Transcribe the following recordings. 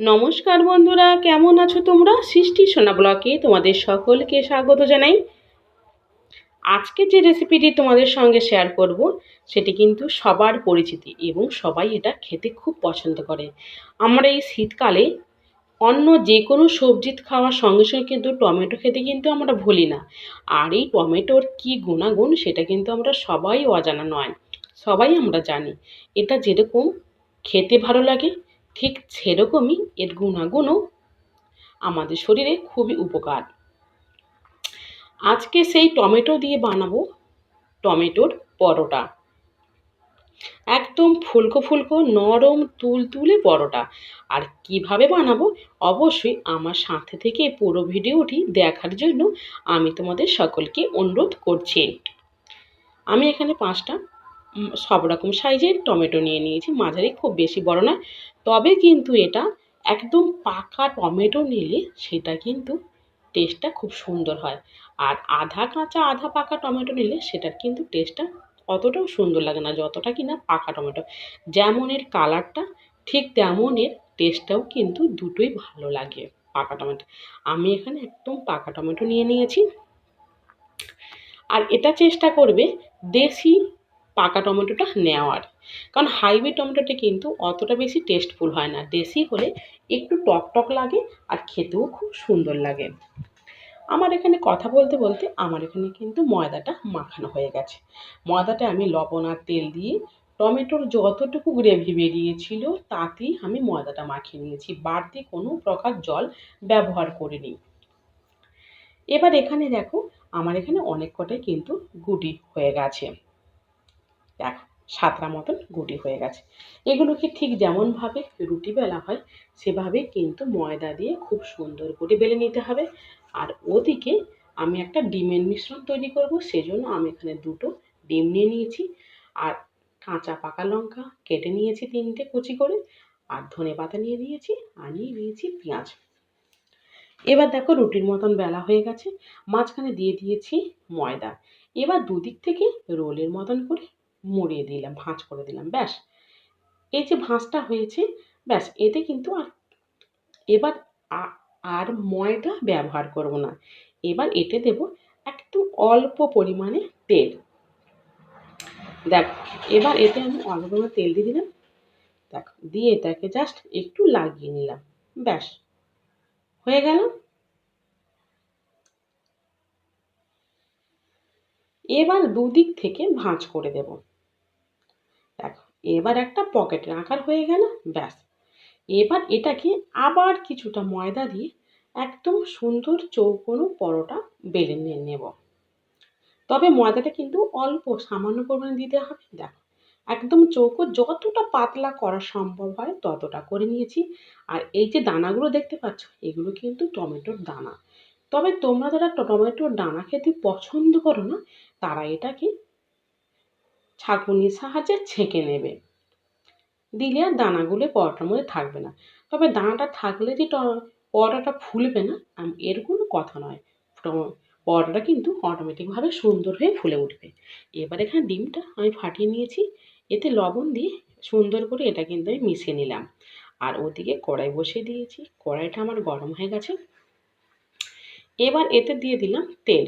নমস্কার বন্ধুরা, কেমন আছো তোমরা? সৃষ্টি সোনা ব্লকে তোমাদের সকলকে স্বাগত জানাই। আজকে যে রেসিপিটি তোমাদের সঙ্গে শেয়ার করব, সেটি কিন্তু সবার পরিচিতি এবং সবাই এটা খেতে খুব পছন্দ করে। আমরা এই শীতকালে অন্য যে কোনো সবজি খাওয়ার সঙ্গে সঙ্গে কিন্তু টমেটো খেতে কিন্তু আমরা ভুলি না। আর এই টমেটোর কী গুণাগুণ, সেটা কিন্তু আমরা সবাই অজানা নয়, সবাই আমরা জানি। এটা যেরকম খেতে ভালো লাগে ঠিক সেরকমই এর গুণাগুণও আমাদের শরীরে খুবই উপকার। আজকে সেই টমেটো দিয়ে বানাবো, টমেটোর পরোটা। একদম ফুলকো ফুলকো, নরম তুলতুলে পরোটা। আর কীভাবে বানাবো? অবশ্যই আমার সাথে থেকে পুরো ভিডিওটি দেখার জন্য আমি তোমাদের সকলকে অনুরোধ করছি। আমি এখানে পাঁচটা সব রকম সাইজের টমেটো নিয়ে নিয়েছি। মাঝারি খুব বেশি বড় নয়। তবে কিন্তু এটা একদম পাকা টমেটো নিলে সেটা কিন্তু টেস্টটা খুব সুন্দর হয়। আর আধা কাঁচা, আধা পাকা টমেটো নিলে সেটার কিন্তু টেস্টটা অতটাও সুন্দর লাগে না, যতটা কি না পাকা টমেটো। যেমন এর কালারটা ঠিক তেমন এর টেস্টটাও কিন্তু দুটোই ভালো লাগে পাকা টমেটো। আমি এখানে একদম পাকা টমেটো নিয়ে নিয়েছি। আর এটা চেষ্টা করবে দেশি পাকা টমেটোটা নেওয়ার। কারণ হাইব্রিড টমেটোটা কিন্তু অতটা বেশি টেস্টফুল হয় না। দেশি হলে একটু টক টক লাগে আর খেতেও খুব সুন্দর লাগে। আমার এখানে কথা বলতে বলতে আমার এখানে কিন্তু ময়দাটা মাখানো হয়ে গেছে। ময়দাটা আমি লবণ আর তেল দিয়ে টমেটোর যতটুকু গ্রেভি বেরিয়েছিল তাতেই আমি ময়দাটা মাখিয়ে নিয়েছি। বাড়তি কোনো প্রকার জল ব্যবহার করিনি। এবার এখানে দেখো, আমার এখানে অনেক কটাই কিন্তু গুটি হয়ে গেছে। দেখো, সাতটা মতন গুটি হয়ে গেছে। এগুলোকে ঠিক যেমনভাবে রুটি বেলা হয়, সেভাবে কিন্তু ময়দা দিয়ে খুব সুন্দর করে বেলে নিতে হবে। আর ওদিকে আমি একটা ডিমের মিশ্রণ তৈরি করব, সেজন্য আমি এখানে দুটো ডিম নিয়ে নিয়েছি। আর কাঁচা পাকা লঙ্কা কেটে নিয়েছি তিনটে কুচি করে, আর ধনে পাতা নিয়ে নিয়েছি আর নিয়ে নিয়েছি পেঁয়াজ। এবার দেখো রুটির মতন বেলা হয়ে গেছে, মাঝখানে দিয়ে দিয়েছি ময়দা। এবার দুদিক থেকে রোলের মতন করে মুড়িয়ে দিলাম, ভাঁজ করে দিলাম, ব্যাস। এই যে ভাঁজটা হয়েছে, ব্যাস, এতে কিন্তু আর, এবার আর ময়দা ব্যবহার করব না। এবার এতে দেব একটু অল্প পরিমাণে তেল। দেখ, এবার এতে আমি অল্প পরিমাণে তেল দিয়ে দিলাম। দেখ, দিয়ে এটাকে জাস্ট একটু লাগিয়ে নিলাম। ব্যাস, হয়ে গেল। এবার দুদিক থেকে ভাঁজ করে দেব। দেখো, এবার একটা পকেটের আকার হয়ে গেল, ব্যাস। এবার এটাকে আবার কিছুটা ময়দা দিয়ে একদম সুন্দর চৌকোনো পরোটা বেলে নিয়ে নেব। তবে ময়দাটা কিন্তু অল্প, সামান্য পরিমাণে দিতে হবে। দেখো, একদম চৌকো যতটা পাতলা করা সম্ভব হয় ততটা করে নিয়েছি। আর এই যে দানাগুলো দেখতে পাচ্ছ, এগুলো কিন্তু টমেটোর দানা। তবে তোমরা যারা টমেটোর দানা খেতে পছন্দ করো না, তারা এটাকে ছাঁকুনির সাহায্যে ছেঁকে নেবে। দিলে আর দানাগুলো পরোটার মধ্যে থাকবে না। তবে দানাটা থাকলে যে পরোটাটা ফুলবে না এর কোনো কথা নয়। পরোটাটা কিন্তু অটোমেটিকভাবে সুন্দর হয়ে ফুলে উঠবে। এবার এখানে ডিমটা আমি ফাটিয়ে নিয়েছি। এতে লবণ দিয়ে সুন্দর করে এটা কিন্তু আমি মিশিয়ে নিলাম। আর ওদিকে কড়াই বসিয়ে দিয়েছি। কড়াইটা আমার গরম হয়ে গেছে। এবার এতে দিয়ে দিলাম তেল।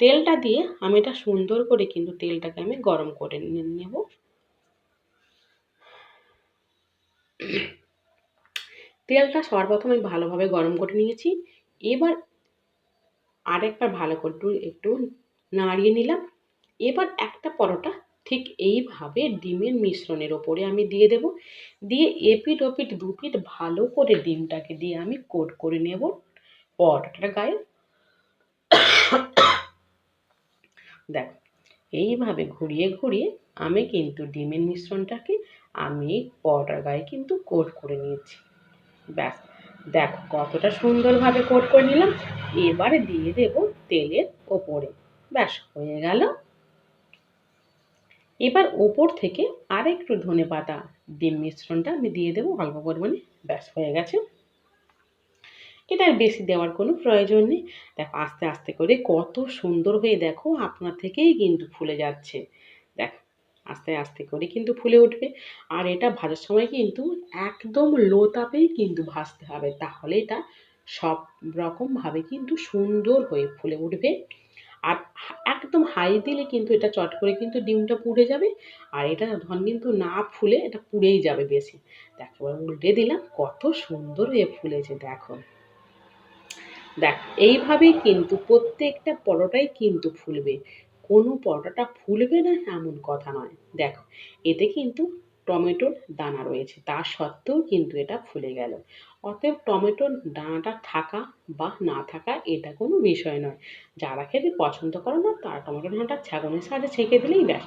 তেলটা দিয়ে আমি এটা সুন্দর করে কিন্তু তেলটাকে আমি গরম করে নেব। তেলটা সর্বপ্রথম আমি ভালোভাবে গরম করে নিয়েছি। এবার আরেকবার ভালো করে একটু একটু নাড়িয়ে নিলাম। এবার একটা পরোটা ঠিক এইভাবে ডিমের মিশ্রণের ওপরে আমি দিয়ে দেব। দিয়ে এপিট ওপিট দুপিট ভালো করে ডিমটাকে দিয়ে আমি কোট করে নেব। পরোটাটা গায়ে। দেখো, এইভাবে ঘুরিয়ে ঘুরিয়ে আমি কিন্তু ডিমের মিশ্রণটাকে আমি পরোটার গায়ে কিন্তু কোট করে নিয়েছি। ব্যাস, দেখো কতটা সুন্দরভাবে কোট করে নিলাম। এবারে দিয়ে দেব তেলের ওপরে। ব্যাস, হয়ে গেল। এবার ওপর থেকে আরেকটু ধনে পাতা ডিম মিশ্রণটা আমি দিয়ে দেবো অল্প পরিমাণে। ব্যাস, হয়ে গেছে। এটা আর বেশি দেওয়ার কোনো প্রয়োজন নেই। দেখো আস্তে আস্তে করে কত সুন্দর হয়ে দেখো আপনার থেকেই কিন্তু ফুলে যাচ্ছে। দেখো আস্তে আস্তে করে কিন্তু ফুলে উঠবে। আর এটা ভাজার সময় কিন্তু একদম লো তাপেই কিন্তু ভাজতে হবে। তাহলে এটা সব রকমভাবে কিন্তু সুন্দর হয়ে ফুলে উঠবে। আর একদম হাই দিলে কিন্তু এটা চট করে কিন্তু ডিমটা পুড়ে যাবে। আর এটা ধন কিন্তু না ফুলে এটা পুড়েই যাবে বেশি। দেখো এবার উল্টে দিলাম, কত সুন্দর হয়ে ফুলেছে দেখো। দেখ, এইভাবেই কিন্তু প্রত্যেকটা পরোটাই কিন্তু ফুলবে। কোনো পরোটাটা ফুলবে না এমন কথা নয়। দেখো, এতে কিন্তু টমেটোর দানা রয়েছে, তা সত্ত্বেও কিন্তু এটা ফুলে গেল। অতএব টমেটোর দানাটা থাকা বা না থাকা এটা কোনো বিষয় নয়। যারা খেতে পছন্দ করে না, তারা টমেটো দানাটা ছাগনের সাহায্যে ছেঁকে দিলেই ব্যাস।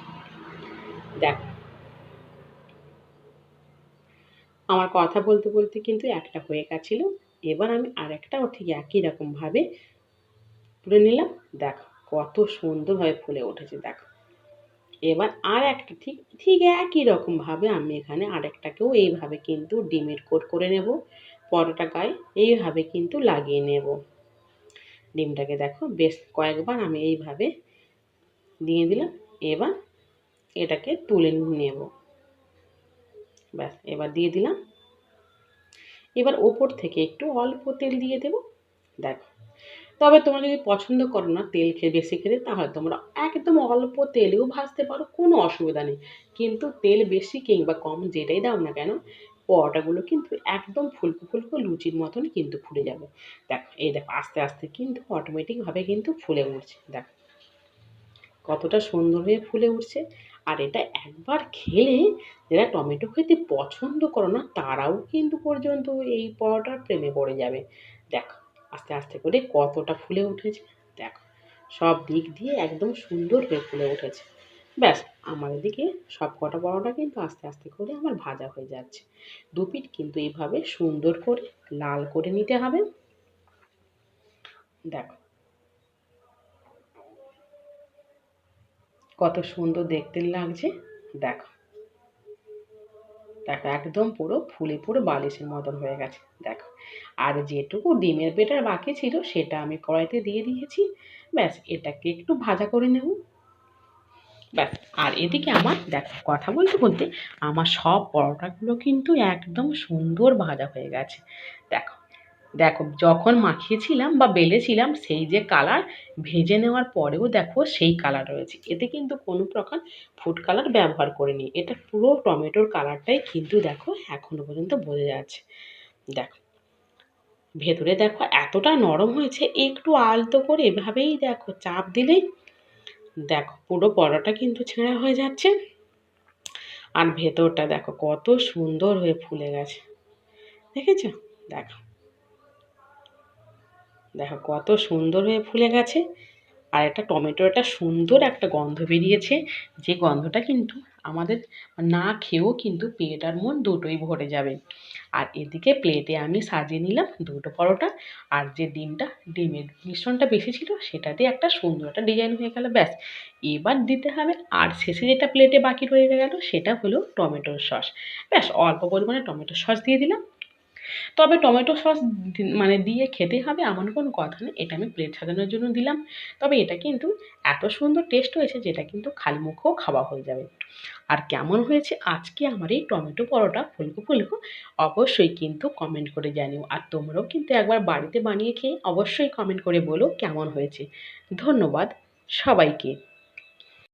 দেখ, আমার কথা বলতে বলতে কিন্তু একটা হয়ে গেছিল। এবার আমি আরেকটাও ঠিক একই রকমভাবে তুলে নিলাম। দেখো কত সুন্দরভাবে ফুলে উঠেছে, দেখো। এবার আর একটা ঠিক ঠিক একই রকমভাবে আমি এখানে আরেকটাকেও এইভাবে কিন্তু ডিমের কোট করে নেব, পরোটা গায়ে এইভাবে কিন্তু লাগিয়ে নেব। ডিমটাকে দেখো বেশ কয়েকবার আমি এইভাবে দিয়ে দিলাম, এবার এটাকে তুলে নেব। ব্যাস, এবার দিয়ে দিলাম। এবার ওপর থেকে একটু অল্প তেল দিয়ে দেবো। দেখো। তবে তোমরা যদি পছন্দ করো না তেল খেয়ে, বেশি খেতে তাহলে তোমরা একদম অল্প তেলেও ভাজতে পারো, কোনো অসুবিধা নেই। কিন্তু তেল বেশি কিংবা কম যেটাই দাও না কেন, পরোটাগুলো কিন্তু একদম ফুলকো ফুলকো লুচির মতন কিন্তু ফুলে যাবে। দেখো, এই দেখো, আস্তে আস্তে কিন্তু অটোমেটিকভাবে কিন্তু ফুলে উঠছে। দেখো, কতটা সুন্দর হয়ে ফুলে উঠছে। আর এটা একবার খেলে যারা টমেটো খেতে পছন্দ করো না, তারাও কিন্তু পর্যন্ত এই পরোটার প্রেমে পড়ে যাবে। দেখো, আস্তে আস্তে করে কতটা ফুলে উঠেছে, দেখো, সব দিক দিয়ে একদম সুন্দর হয়ে ফুলে উঠেছে। ব্যাস, আমার এদিকে সব কটা পরোটা কিন্তু আস্তে আস্তে করে আমার ভাজা হয়ে যাচ্ছে। দু পিঠ কিন্তু এইভাবে সুন্দর করে লাল করে নিতে হবে। দেখো কত সুন্দর দেখতে লাগছে। দেখো। দেখো, একদম পুরো ফুলে পুরো বালিশের মতন হয়ে গেছে। দেখো। আর যেটুকু ডিমের বেটার বাকি ছিল, সেটা আমি কড়াইতে দিয়ে দিয়েছি। ব্যাস, এটাকে একটু ভাজা করে নেব। ব্যাস, আর এদিকে আমার, দেখো, কথা বলতে বলতে আমার সব পরোটাগুলো কিন্তু একদম সুন্দর ভাজা হয়ে গেছে। দেখো দেখো, যখন মাখিয়েছিলাম বা বেলেছিলাম সেই যে কালার ভেজে নেওয়ার পরেও দেখো সেই কালার রয়েছে। এতে কিন্তু কোনো প্রকার ফুড কালার ব্যবহার করিনি। এটা পুরো টমেটোর কালারটাই কিন্তু দেখো এখনও পর্যন্ত বোঝা যাচ্ছে। দেখো, ভেতরে দেখো এতটা নরম হয়েছে, একটু আলতো করে এভাবেই দেখো চাপ দিলেই দেখো পুরো পরোটা কিন্তু ছেঁড়া হয়ে যাচ্ছে। আর ভেতরটা দেখো কত সুন্দর হয়ে ফুলে গেছে। দেখেছ? দেখো দেখো কত সুন্দর হয়ে ফুলে গেছে। আর একটা টমেটোর একটা সুন্দর একটা গন্ধ বেরিয়েছে। যে গন্ধটা কিন্তু আমাদের না খেয়েও কিন্তু পেট আর মন দুটোই ভরে যাবে। আর এদিকে প্লেটে আমি সাজিয়ে নিলাম দুটো পরোটা। আর যে ডিমটা, ডিমের মিশ্রণটা বেশি ছিল, সেটা দিয়ে একটা সুন্দর একটা ডিজাইন হয়ে গেল, ব্যাস। এবার দিতে হবে আর শেষে যেটা প্লেটে বাকি রয়ে গেল, সেটা হলো টমেটোর সস। ব্যাস, অল্প পরিমাণে টমেটোর সস দিয়ে দিলাম। তবে টমেটো সস মানে দিয়ে খেতে হবে এমন কোনো কথা নেই। এটা আমি প্লেট সাজানোর জন্য দিলাম। তবে এটা কিন্তু এত সুন্দর টেস্ট হয়েছে যেটা কিন্তু খালি মুখেও খাওয়া হয়ে যাবে। আর কেমন হয়েছে আজকে আমার এই টমেটো পরোটা, ফুলকো ফুলকো, অবশ্যই কিন্তু কমেন্ট করে জানিও। আর তোমরাও কিন্তু একবার বাড়িতে বানিয়ে খেয়ে অবশ্যই কমেন্ট করে বলো কেমন হয়েছে। ধন্যবাদ সবাইকে।